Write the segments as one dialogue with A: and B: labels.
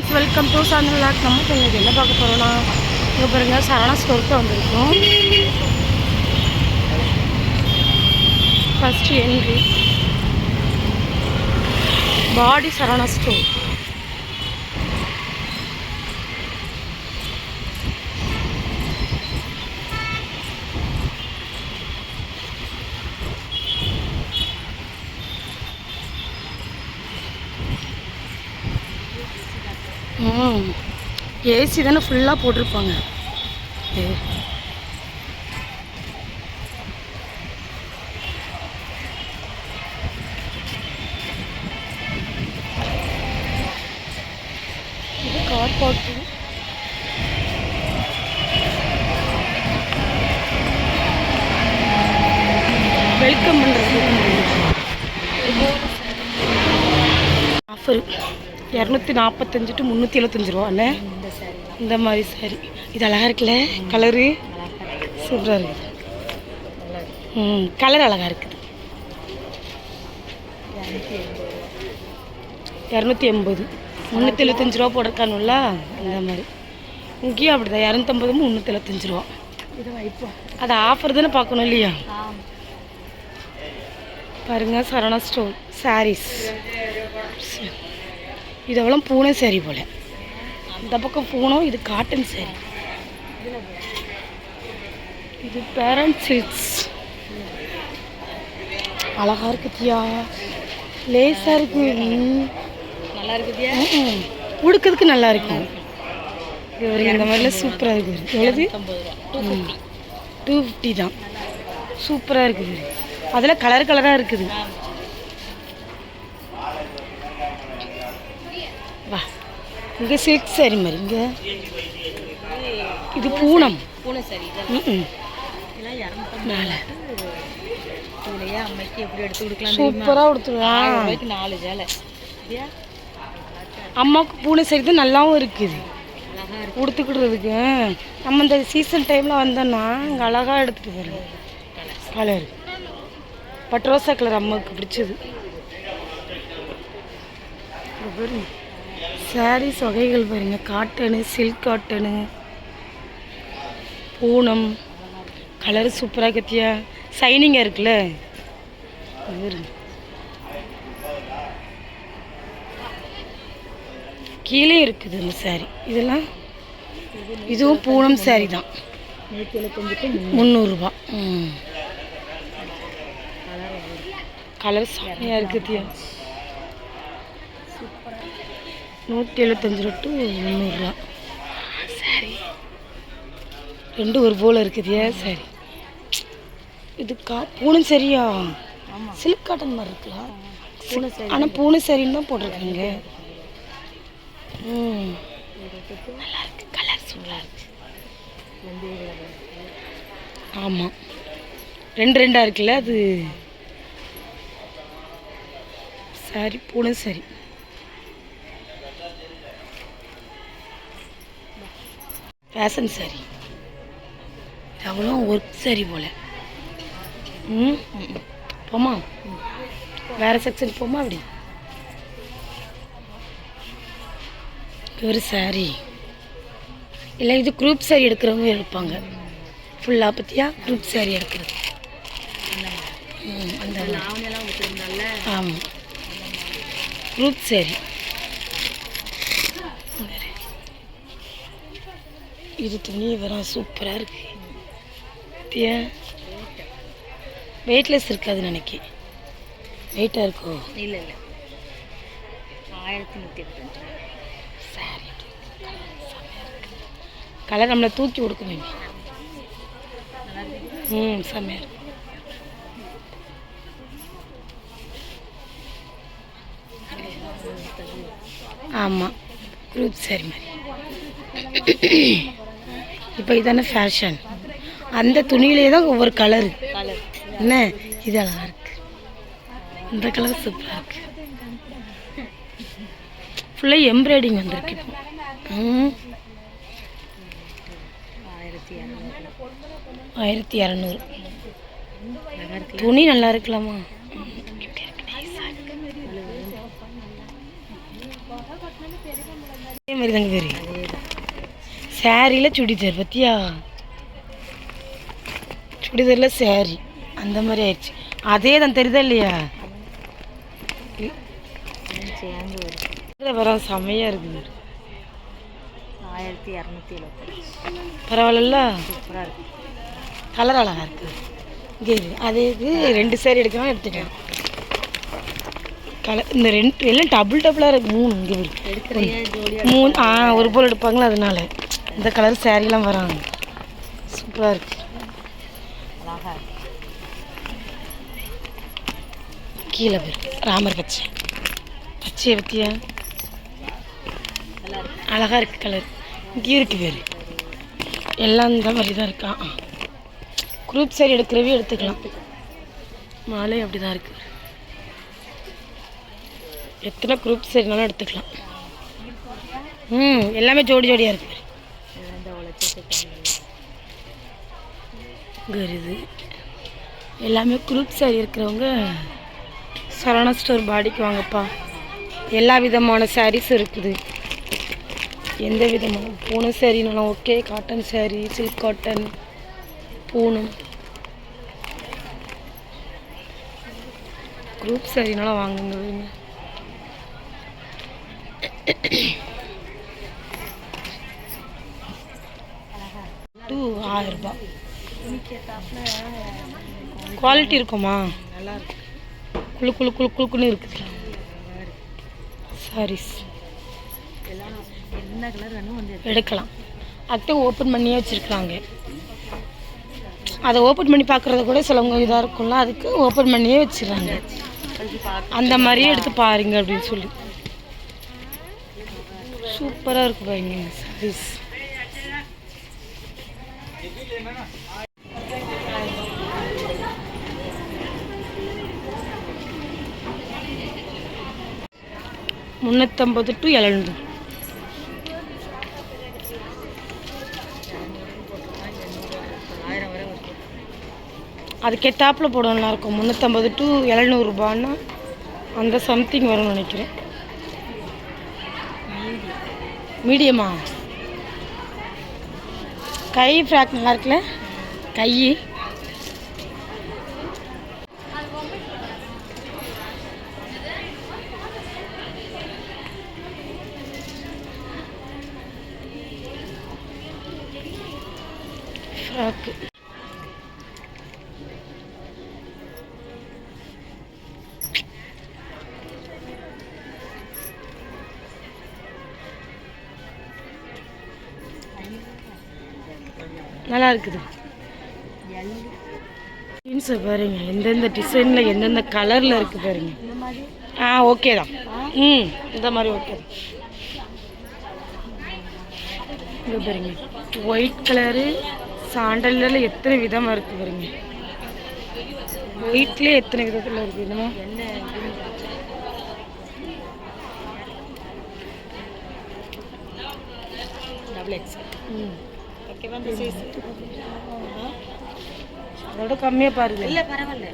A: Friends welcome to சாந்தல் லாக் நம்ம இப்போ இன்னைக்கு என்ன பார்க்க போகிறோம்னா இங்கே பாருங்க சரணா ஸ்டோருக்கு வந்திருக்கோம். ஃபஸ்ட்டு என்ட்ரி பாடி சரணா ஸ்டோர் ம் ஏசி தானே ஃபுல்லாக போட்டிருப்பாங்க. ஏ. இது கார் பார்க்கிங் வெல்கம் பண்ணுறது ஆஃபர் இரநூத்தி நாற்பத்தஞ்சு டு முந்நூற்றி எழுபத்தஞ்சு ரூபா அண்ணே
B: இந்த
A: மாதிரி சாரி இது அழகாக இருக்குல்ல? கலரு சூப்பராக இருக்குது. ம் கலர் அழகாக இருக்குது. இரநூத்தி எண்பது முந்நூற்றி எழுபத்தஞ்சு ரூபா போட்டிருக்கானுல்ல? இந்த மாதிரி. இங்கேயும் அப்படி தான் இரநூத்தம்பது முந்நூற்றி எழுபத்தஞ்சு ரூபா. அது ஆஃபர் தானே பார்க்கணும் இல்லையா? பாருங்க சரணா ஸ்டோர் சாரீஸ் இதெல்லாம் பூனை சாரி போல. இந்த பக்கம் பூனம் இது காட்டன் சாரி. இது பேரண்ட் சில்க்ஸ் அழகா இருக்குதியா லேசா இருக்கு.
B: நல்லா இருக்குதியா.
A: உடுக்கிறதுக்கு நல்லா இருக்கும் இது ஒரு இந்த மாதிரிலாம் சூப்பராக இருக்குது
B: ஃபிஃப்டி
A: டூ ஃபிஃப்டி தான். சூப்பராக இருக்குது. அதில் கலர் கலராக இருக்குது. இங்கே சில்க் சாரி மாதிரி இங்கே. இது பூனம்.
B: பூனை சாரி
A: மேலே.
B: அம்மைக்கு எப்படி எடுத்து கொடுக்கலாம்
A: சூப்பராக கொடுத்துருவா
B: ஆயிரம் ரூபாய்க்கு நாலு சரியா
A: அம்மாவுக்கு பூனை சாரி தான் நல்லாவும் இருக்குது. உடுத்துக்கிடுறதுக்கு. நம்ம இந்த சீசன் டைமில் வந்தோன்னா இங்கே அழகாக எடுத்துகிட்டு போகிறோம் கலர் பட்டு ரோசா கலர் அம்மாவுக்கு பிடிச்சது. சாரீஸ் வகைகள் பாருங்கள் cotton silk cotton Poonam colour சூப்பராக கத்தியா? சைனிங்காக இருக்குல்ல? கீழே இருக்குது இந்த சாரி இதெல்லாம் இதுவும் பூனம் சாரி தான். முந்நூறுரூபா ம். கலர் செம்மையாக இருக்குதியா நூற்றி எழுபத்தஞ்சு ரூபா டு முந்நூறுரூவா சரி ரெண்டும் ஒரு போல் இருக்குதியா சரி? இது கா பூனை சரியா? சில்க் காட்டன் மாதிரி இருக்கலாம் ஆனால் பூனை சரின்னு தான் போட்டிருக்காங்க. ம். நல்லா இருக்கு. கலர் சூப்பராக இருக்கு.
B: ரெண்டு
A: ஆமாம் ரெண்டு ரெண்டாக இருக்குல்ல அது? சரி பூனை சரி. ஃபேஷன் சாரி எவ்வளோ ஒர்க் சாரி போல. ம் போமா வேறு செக்ஷன் போமா அப்படி. ஒரு சாரி இல்லை இது குரூப் சாரி எடுக்கிறவங்க எடுப்பாங்க. ஃபுல்லாக பற்றியா குரூப் சாரி எடுக்கிறது. ம், அந்த ஆமாம் குரூப் சாரி இது துணி வர சூப்பராக இருக்கு. பத்தியா? வெயிட்லெஸ் இருக்காது நினைக்கி. வெயிட்டாக இருக்கோ?
B: இல்லை இல்லை. ஆயிரத்தி நூற்றி இருபத்தஞ்சு
A: சாரி கலர் நம்மளை தூக்கி கொடுக்குமே ம் செம்மையாக இருக்கு. ஆமாம் குரூப் சாரி மாதிரி. இப்போ இதானே ஃபேஷன் அந்த துணியிலே தான் ஒவ்வொரு கலரு
B: கலர்
A: என்ன? இது அழகாக இருக்கு. இந்த கலர் சூப்பராக இருக்கு. ஃபுல்லாக எம்ப்ராய்டிங் வந்திருக்கு இப்போ.
B: ஆயிரத்தி இரநூறு
A: துணி நல்லா இருக்கலாமா? அதே மாதிரி தாங்க
B: தெரியும்.
A: சாரியில் சுடிதார் பத்தியா? சுடிதாரில் சாரி அந்த மாதிரி ஆயிடுச்சு. அதே தான் தெரியுதா இல்லையா?
B: வரும்
A: செமையாக இருக்குது
B: ஆயிரத்தி இரநூத்தி எழுபத்தஞ்சு
A: பரவாயில்ல
B: சூப்பராக இருக்கு.
A: கலர் அழகாக இருக்குது இங்கே. அதே இது ரெண்டு சேரீ எடுக்கலாம் எடுத்துக்கலாம். கலர் இந்த ரெண்டு எல்லாம் டபுள் டபுளாக இருக்கு. மூணு இங்கே மூணு ஆ ஒரு போல் எடுப்பாங்களா அதனால. இந்த கலர் சேரீலாம் வராங்க. சூப்பராக இருக்கு. கீழே பேர் ராமர் பச்சை. பச்சையை பற்றியா அழகாக இருக்குது கலர். இங்கேயும் இருக்குது பேர் எல்லாம் இந்த மாதிரி தான் இருக்கான் குரூப் சரி எடுக்கிறவே எடுத்துக்கலாம். மாலை அப்படி தான் இருக்குது எத்தனை குரூப் சரினாலும் எடுத்துக்கலாம். ம் எல்லாமே ஜோடி ஜோடியாக இருக்குது
B: இந்த
A: எல்லாமே குரூப் சாரி இருக்கிறவங்க சரவணா ஸ்டோர் பாடிக்கு வாங்கப்பா. எல்லா விதமான சாரீஸும் இருக்குது. எந்த விதமான Poonam சாரினாலும் okay cotton sari silk cotton Poonam. Group சாரினாலும் வாங்குங்க. டூ ஆயிரரூபா. குவாலிட்டி இருக்குமா?
B: நல்லா குழு
A: குளு குளு குளு இருக்குது. சாரீஸ்
B: என்ன கலர் வேணும்
A: எடுக்கலாம். அத்தை ஓப்பன் பண்ணியே வச்சுருக்குறாங்க. அதை ஓப்பன் பண்ணி பார்க்குறத கூட சிலவங்க இதாக இருக்கும்ல அதுக்கு ஓப்பன் பண்ணியே வச்சிடுறாங்க. அந்த மாதிரியே எடுத்து பாருங்க அப்படின்னு சொல்லி. சூப்பராக இருக்கு பாருங்க. சாரீஸ் முந்நூற்றம்பது டு எழுநூறு.
B: ஆயிரம் வரை வரும்
A: இருக்கும் முந்நூற்றம்பது டு எழுநூறுபான்னா அந்த சம்திங் வரும்னு நினைக்கிறேன். மீடியமா? கை ஃப்ராக் நல்லா இருக்குல்ல? கை. ஃப்ராக்கு நல்லா இருக்குது ஜீன்ஸை பாருங்க எந்தெந்த டிசைனில் எந்தெந்த கலரில் இருக்குது பாருங்க. ஆ ஓகே தான். ம் இந்த மாதிரி ஓகே இங்கே பாருங்க ஒயிட் கலரு சாண்டலில் எத்தனை விதமாக இருக்குது பாருங்க. ஒயிட்லேயே எத்தனை விதத்தில் இருக்குது என்னமோ
B: டபுள் எக்ஸ்
A: ம்.
B: ஓகேவா இந்த சைஸ்
A: அதோட கம்மியாக பாருங்க.
B: இல்லை பரவாயில்ல.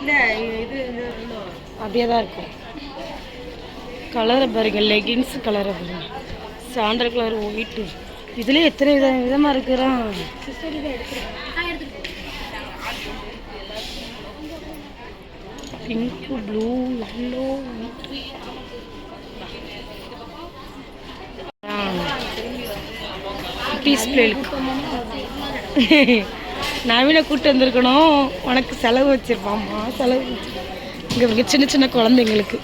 B: இல்லை இது
A: அப்படியே தான் இருக்கும். கலரை பாருங்க லெகின்ஸ் கலரை பாருங்க. சாண்டல் கலர் ஒயிட்டு இதுலேயே எத்தனை வித விதமாக இருக்கிறான்
B: சிஸ்டர் இதை எடுத்துருக்கேன்
A: பிங்க் ப்ளூ எல்லோ பீஸ் பிள்ளைகளுக்கு நவீன கூட்டு வந்திருக்கணும். உனக்கு செலவு வச்சிருப்பாம்மா செலவு இங்கே சின்ன சின்ன குழந்தைங்களுக்கு.